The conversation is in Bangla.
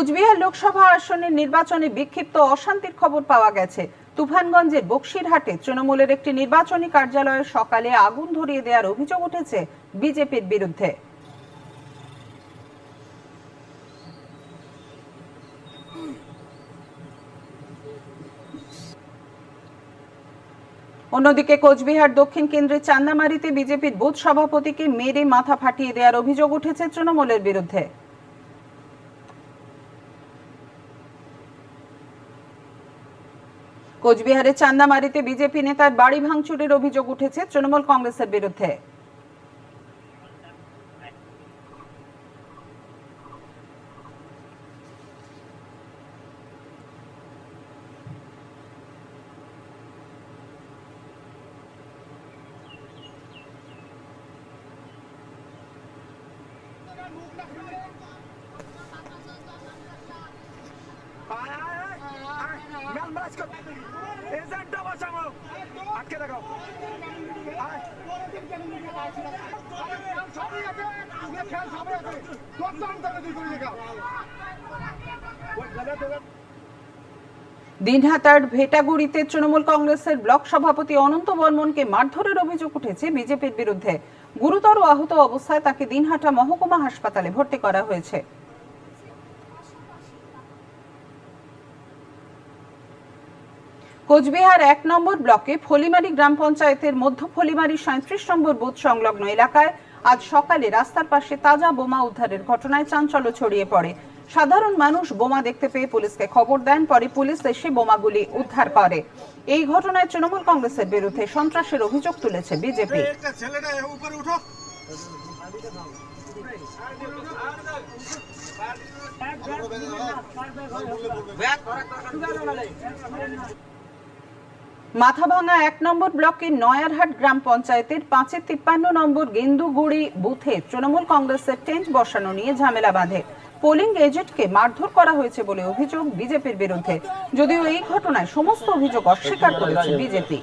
কোচবিহার লোকসভা আসনের নির্বাচনে বিক্ষিপ্ত অশান্তির খবর পাওয়া গেছে। তুফানগঞ্জের বক্সিরহাটে তৃণমূলের একটি নির্বাচনী কার্যালয়ে সকালে আগুন ধরিয়ে দেওয়ার অভিযোগ উঠেছে বিজেপির বিরুদ্ধে। অন্যদিকে কোচবিহার দক্ষিণ কেন্দ্রের চান্দামারিতে বিজেপির বুথ সভাপতিকে মেরে মাথা ফাটিয়ে দেওয়ার অভিযোগ উঠেছে তৃণমূলের বিরুদ্ধে। কোচবিহারের চান্দামারিতে বিজেপি নেতার বাড়ি ভাঙচুরের অভিযোগ উঠেছে তৃণমূল কংগ্রেসের বিরুদ্ধে। আয় দিনহাটার ভেটাগুড়িতে তৃণমূল কংগ্রেসের ব্লক সভাপতি অনন্ত বর্মনকে মারধরের অভিযোগ উঠেছে বিজেপির বিরুদ্ধে। গুরুতর আহত অবস্থায় তাকে দিনহাটা মহকুমা হাসপাতালে ভর্তি করা হয়েছে। কোচবিহার এক নম্বর ব্লকে ফলিমারি গ্রাম পঞ্চায়েতের মধ্য ফলিমারি সাঁত্রিশ নম্বর বুথ সংলগ্ন এলাকায় আজ সকালে রাস্তার পাশে তাজা বোমা উদ্ধারের ঘটনায় চাঞ্চল্য ছড়িয়ে পড়ে। সাধারণ মানুষ বোমা দেখতে পেয়ে পুলিশকে খবর দেন পরে পুলিশ এসে বোমাগুলি উদ্ধার করে। এই ঘটনায় তৃণমূল কংগ্রেসের বিরুদ্ধে সন্ত্রাসের অভিযোগ তুলেছে বিজেপি। মাথাভাঙা এক নম্বর ব্লকের নয়ারহাট গ্রাম পঞ্চায়েতের পাঁচের তিপ্পান্ন নম্বর গেন্দুগুড়ি বুথে তৃণমূল কংগ্রেসের টেন্ট বসানো নিয়ে ঝামেলা বাঁধে। পোলিং এজেন্টকে মারধর করা হয়েছে বলে অভিযোগ বিজেপির বিরুদ্ধে। যদিও এই ঘটনায় সমস্ত অভিযোগ অস্বীকার করেছে বিজেপি।